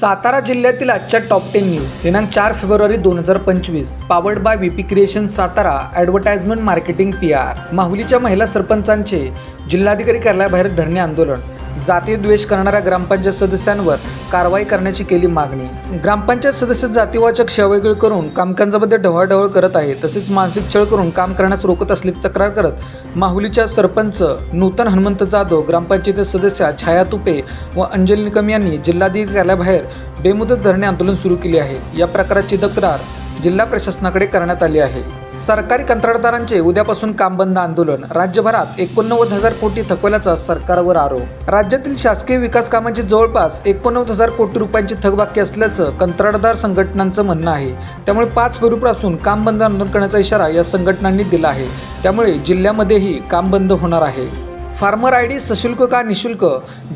सातारा जिल्ह्यातील आजच्या top ten news दिनांक चार फेब्रुवारी दोन हजार पंचवीस. Powered by VP creation Satara advertisement marketing P R माहुलीच्या महिला सरपंचांचे जिल्हाधिकारी कार्यालयाबाहेर धरणे आंदोलन. जातीय द्वेष करणाऱ्या ग्रामपंचायत सदस्यांवर कारवाई करण्याची केली मागणी. ग्रामपंचायत सदस्य जातीवाचक शववेगळी करून कामकाजामध्ये ढवळढवळ करत आहे तसेच मानसिक छळ करून काम करण्यास रोखत असल्याची तक्रार करत माहुलीच्या सरपंच नूतन हनुमंत जाधव ग्रामपंचायत सदस्या छाया तुपे व अंजली निकम यांनी जिल्हाधिकाऱ्याबाहेर बेमुदत धरणे आंदोलन सुरू केले आहे. या प्रकाराची तक्रार जिल्हा प्रशासनाकडे करण्यात आली आहे. सरकारी कंत्राटदारांचे उद्यापासून काम बंद आंदोलन. राज्यभरात एकोणनव्वद हजार कोटी थकवल्याचा सरकारवर आरोप. राज्यातील शासकीय विकास कामांची जवळपास एकोणनव्वद हजार कोटी रुपयांची थकबाकी असल्याचं कंत्राटदार संघटनांचं म्हणणं आहे. त्यामुळे पाच फेब्रुवारीपासून काम बंद आंदोलन करण्याचा इशारा या संघटनांनी दिला आहे. त्यामुळे जिल्ह्यामध्येही काम बंद होणार आहे. फार्मर आय डी सशुल्क का निशुल्क?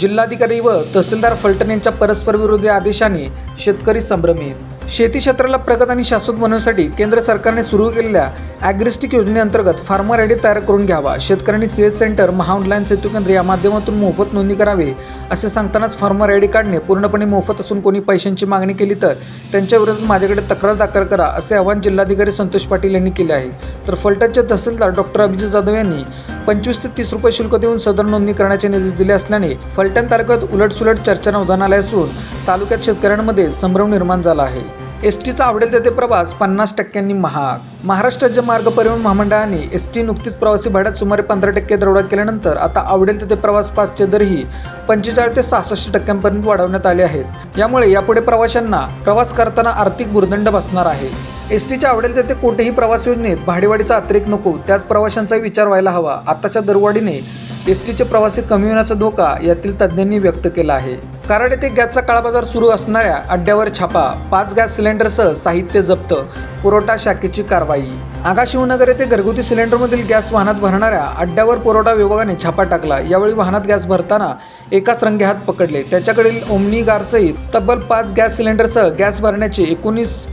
जिल्हाधिकारी व तहसीलदार फलटण यांच्या परस्पर विरोधी आदेशाने शेतकरी संभ्रमित शेती क्षेत्राला प्रगत आणि शाश्वत बनवण्यासाठी केंद्र सरकारने सुरू केलेल्या ॲग्रिस्टिक योजनेअंतर्गत फार्मर आय डी तयार करून घ्यावा. शेतकऱ्यांनी सेल्स सेंटर महाऑनलाईन सेतू केंद्र या माध्यमातून मोफत नोंदणी करावी असे सांगतानाच फार्मर आय डी काढणे पूर्णपणे मोफत असून कोणी पैशांची मागणी केली तर त्यांच्याविरोधात माझ्याकडे तक्रार दाखल करा असे आवाहन जिल्हाधिकारी संतोष पाटील यांनी केले आहे. तर फलटणचे तहसीलदार डॉक्टर अभिजित जाधव यांनी पंचवीस ते तीस रुपये शुल्क देऊन सदर नोंदणी करण्याचे निर्देश दिले असल्याने फलटण तालुक्यात उलटसुलट चर्चा उदाहरण आले असून तालुक्यात शेतकऱ्यांमध्ये संभ्रम निर्माण झाला आहे. एस टीचा आवडेल तेथे प्रवास पन्नास टक्क्यांनी महाग. महाराष्ट्र राज्य मार्ग परिवहन महामंडळाने एस टी नुकतीच प्रवासी भाड्यात सुमारे पंधरा टक्के दरवाढ केल्यानंतर आता आवडेल तेथे प्रवास पासचे दरही पंचेचाळीस ते सहासष्ट टक्क्यांपर्यंत वाढवण्यात आले आहेत. यामुळे यापुढे प्रवाशांना प्रवास करताना आर्थिक भुर्दंड बसणार आहे. एस टीच्या आवडेल तेथे कोणत्याही प्रवास योजनेत भाडेवाढीचा अतिरेक नको त्यात प्रवाशांचाही विचार व्हायला हवा. आताच्या दरवाढीने एस टीचे प्रवासी कमी होण्याचा धोका यातील तज्ज्ञांनी व्यक्त केला आहे. कराड येथे गॅसचा काळाबाजार सुरू असणाऱ्या अड्ड्यावर छापा पाच गॅस सिलेंडरसह साहित्य जप्त पुरवठा शाखेची कारवाई. आगा शिवनगर येथे घरगुती सिलेंडरमधील गॅस वाहनात भरणाऱ्या अड्ड्यावर पुरवठा विभागाने छापा टाकला. यावेळी वाहनात गॅस भरताना एकाच रंगे हात पकडले. त्याच्याकडील ओमनी गारसहित तब्बल पाच गॅस सिलेंडरसह गॅस भरण्याचे एकोणीस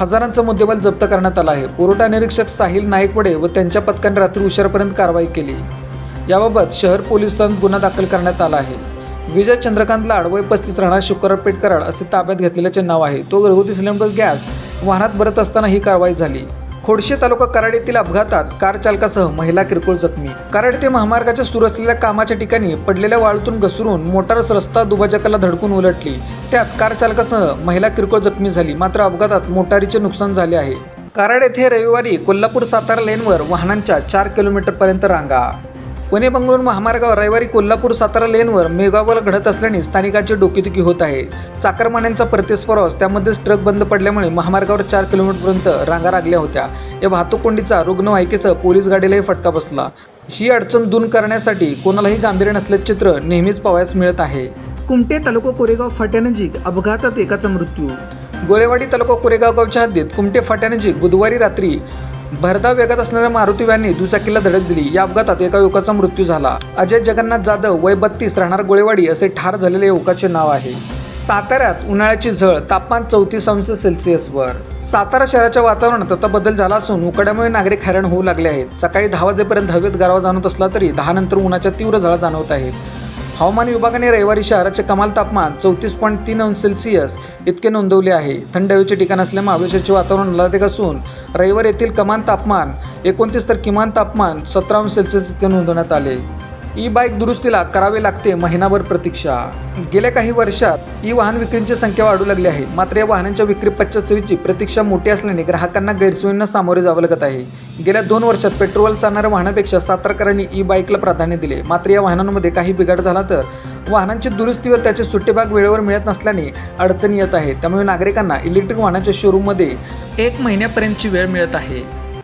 हजारांचा मुद्देमाल जप्त करण्यात आला आहे. पुरवठा निरीक्षक साहिल नाईकवडे व त्यांच्या पथकाने रात्री उशिरापर्यंत कारवाई केली. याबाबत शहर पोलिसांत गुन्हा दाखल करण्यात आला आहे. विजय चंद्रकांत लाड वय पस्तीस राहणार शुक्रवारपेठ कराड असे ताब्यात घेतलेल्याचे नाव आहे. तो घरगुती सिलेंडर गॅस वाहनात भरत असताना ही कारवाई झाली. खोडशे तालुका कराड येथील अपघातात कार चालकासह महिला किरकोळ जखमी. कराड ते महामार्गाच्या सुरू असलेल्या कामाच्या ठिकाणी पडलेल्या वाळूतून घसरून मोटार रस्ता दुभाजकाला धडकून उलटली. त्यात कार चालकासह महिला किरकोळ जखमी झाली. मात्र अपघातात मोटारीचे नुकसान झाले आहे. कराड येथे रविवारी कोल्हापूर सातारा लेनवर वाहनांच्या चार किलोमीटरपर्यंत रांगा. पुणे बंगळूर महामार्गावर रविवारी कोल्हापूर सातारा लेनवर मेगावल घडत असल्याने स्थानिकांची डोकेदुखी होत आहे. चाकरमान्यांचा प्रतिस्पर्वास त्यामध्येच ट्रक बंद पडल्यामुळे महामार्गावर चार किलोमीटरपर्यंत रांगा लागल्या होत्या. या वाहतूक कोंडीचा रुग्णवाहिकेसह पोलीस गाडीलाही फटका बसला. ही अडचण दूर करण्यासाठी कोणालाही गांभीर्य नसल्याचे चित्र नेहमीच पाहायला मिळत आहे. कुमटे तालुका कोरेगाव फाट्यानजीक अपघातात एकाचा मृत्यू. गोळेवाडी तालुका कोरेगाव गावच्या हद्दीत कुमटे फाट्यानजीक बुधवारी रात्री भरधाव वेगात असणाऱ्या मारुती व्हॅनने दुचाकीला धडक दिली. या अपघातात एका युवकाचा मृत्यू झाला. अजय जगन्नाथ जाधव वय बत्तीस राहणार गोळेवाडी असे ठार झालेल्या युवकाचे नाव आहे. साताऱ्यात उन्हाळ्याची झळ तापमान चौतीस अंश सेल्सिअसवर. सातारा शहराच्या वातावरणात आता बदल झाला असून उकड्यामुळे नागरिक हैराण होऊ लागले आहेत. सकाळी दहा वाजेपर्यंत हवेत गारवा जाणवत असला तरी दहा नंतर उन्हाच्या तीव्र झळा जाणवत आहेत हवामान विभागाने रविवारी शहराचे कमाल तापमान चौतीस पॉईंट तीन अंश सेल्सिअस इतके नोंदवले आहे. थंड हवेचे ठिकाण असल्यामुळे हवेचे वातावरण आल्हादक असून रविवार येथील कमाल तापमान एकोणतीस तर किमान तापमान सतरा अंश सेल्सिअस इतके नोंदवण्यात आले. ई बाईक दुरुस्तीला करावे लागते महिनाभर प्रतीक्षा. गेल्या काही वर्षात ई वाहन विक्रींची संख्या वाढू लागली आहे. मात्र या वाहनांच्या विक्री पश्चात प्रतीक्षा मोठी असल्याने ग्राहकांना गैरसोयींना सामोरे जावं लागत आहे. गेल्या दोन वर्षात पेट्रोल चालणाऱ्या वाहनापेक्षा सातारकरांनी ई बाईकला प्राधान्य दिले. मात्र या वाहनांमध्ये काही बिघाड झाला तर वाहनांची दुरुस्ती व त्याचे सुट्टे भाग वेळेवर मिळत नसल्याने अडचणी येत आहे त्यामुळे नागरिकांना इलेक्ट्रिक वाहनाच्या शोरूममध्ये एक महिन्यापर्यंतची वेळ मिळत आहे.